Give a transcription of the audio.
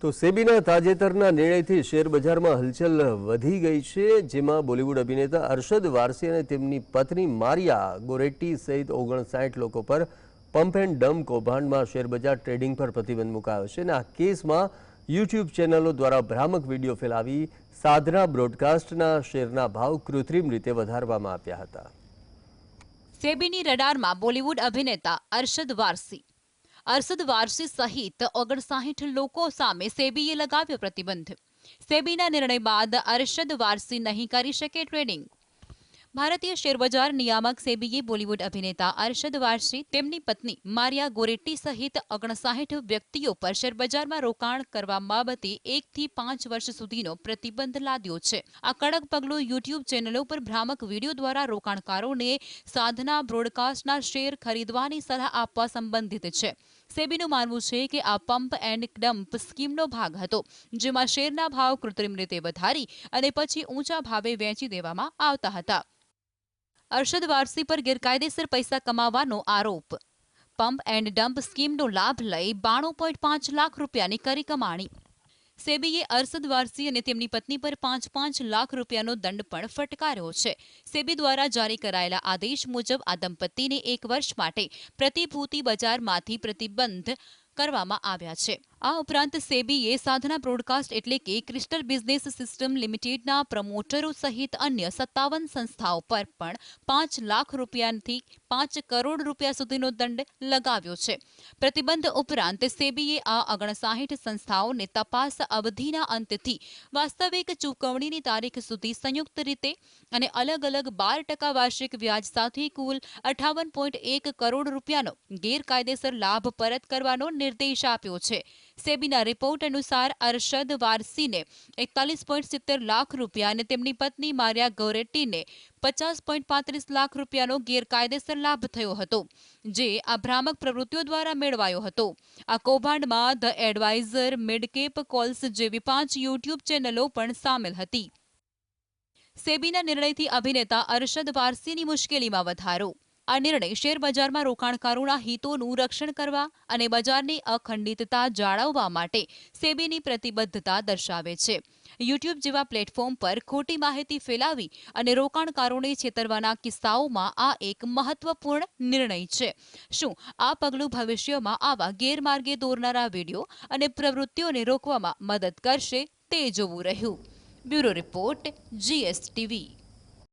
તો સેબીના તાજેતરના નિર્ણયથી શેરબજારમાં હલચલ વધી ગઈ છે, જેમાં બોલિવૂડ અભિનેતા અરશદ વારસી અને તેમની પત્ની મારિયા ગોરેટ્ટી સહિત ઓગણસાઠ લોકો પર પંપ એન્ડ ડમ કૌભાંડમાં શેરબજાર ટ્રેડિંગ પર પ્રતિબંધ મુકાયો છે અને આ કેસમાં યુટ્યુબ ચેનલો દ્વારા ભ્રામક વીડિયો ફેલાવી સાધના બ્રોડકાસ્ટના શેરના ભાવ કૃત્રિમ રીતે વધારવામાં આવ્યા હતા. સેબીની રડારમાં બોલિવૂડ અભિનેતા અરશદ વારસી અરશદ વારસી સહિત ઓગણસાઠ લોકો સામે સેબીએ લગાવ્યો પ્રતિબંધ. સેબીના નિર્ણય બાદ અરશદ વારસી નહીં કરી શકે ટ્રેડિંગ ભારતીય શેરબજાર નિયામક સેબીએ બોલિવૂડ અભિનેતા અરશદ વારસી તેમની પત્ની મારિયા ગોરેટ્ટી સહિત ઓગણસાઠ વ્યક્તિઓ પર શેરબજારમાં રોકાણ કરવા બાબતે એકથી પાંચ વર્ષ સુધીનો પ્રતિબંધ લાદ્યો છે. આ કડક પગલું યુટ્યુબ ચેનલો પર ભ્રામક વીડિયો દ્વારા રોકાણકારોને સાધના બ્રોડકાસ્ટના શેર ખરીદવાની સલાહ આપવા સંબંધિત છે. સેબીનું માનવું છે કે આ પંપ એન્ડ ડમ્પ સ્કીમનો ભાગ હતો, જેમાં શેરના ભાવ કૃત્રિમ રીતે વધારી અને પછી ઊંચા ભાવે વેચી દેવામાં આવતા હતા. અરશદ વારસી પર ગેરકાયદેસર પૈસા કમાવાનો આરોપ. પંપ એન્ડ ડમ્પ સ્કીમનો લાભ લઈ બાણું પોઈન્ટ પાંચ લાખ રૂપિયાની કરી કમાણી. સેબીએ અરશદ વારસી અને તેમની પત્ની પર પાંચ પાંચ લાખ રૂપિયાનો દંડ પણ ફટકાર્યો છે. સેબી દ્વારા જારી કરાયેલા આદેશ મુજબ આ દંપતીને એક વર્ષ માટે પ્રતિભૂતિ બજારમાંથી પ્રતિબંધ કરવામાં આવ્યા છે. આ ઉપરાંત સેબીએ સાધના બ્રોડકાસ્ટ એટલે કે ક્રિસ્ટલ બિઝનેસ સિસ્ટમ લિમિટેડના પ્રમોટરો સહિત અન્ય સત્તાવન સંસ્થાઓ પર પણ પાંચ લાખ રૂપિયાથી પાંચ કરોડ રૂપિયા સુધીનો દંડ લગાવ્યો છે. પ્રતિબંધ ઉપરાંત સેબીએ આ ઓગણસાઠ સંસ્થાઓને તપાસ અવધિના અંતથી વાસ્તવિક ચૂકવણીની તારીખ સુધી સંયુક્ત રીતે અને અલગ અલગ બાર ટકા વાર્ષિક વ્યાજ સાથે કુલ અઠાવન પોઈન્ટ એક કરોડ રૂપિયાનો ગેરકાયદેસર લાભ પરત કરવાનો નિર્દેશ આપ્યો છે. સેબીના રિપોર્ટ અનુસાર અરશદ વારસીને એકતાલીસ પોઈન્ટ સિત્તેર લાખ રૂપિયા અને તેમની પત્ની મારિયા ગોરેટ્ટીને પચાસ પોઈન્ટ પાંત્રીસ લાખ રૂપિયાનો ગેરકાયદેસર લાભ થયો હતો, જે આ ભ્રામક પ્રવૃત્તિઓ દ્વારા મેળવાયો હતો. આ કૌભાંડમાં ધ એડવાઇઝર મિડકેપ કોલ્સ જેવી પાંચ યુટ્યુબ ચેનલો પણ સામેલ હતી. સેબીના નિર્ણયથી અભિનેતા અરશદ વારસીની મુશ્કેલીમાં વધારો આ નિર્ણય શેર બજારમાં રોકાણકારોના હિતોનું રક્ષણ કરવા અને બજારની અખંડિતતા જાળવવા માટે સેબીની પ્રતિબદ્ધતા દર્શાવે છે. યુટ્યુબ જેવા પ્લેટફોર્મ પર ખોટી માહિતી ફેલાવી અને રોકાણકારોને છેતરવાના કિસ્સાઓમાં આ એક મહત્વપૂર્ણ નિર્ણય છે. શું આ પગલું ભવિષ્યમાં આવા ગેરમાર્ગે દોરનારા વીડિયો અને પ્રવૃત્તિઓને રોકવામાં મદદ કરશે તે જોવું રહ્યું. Bureau report, GSTV.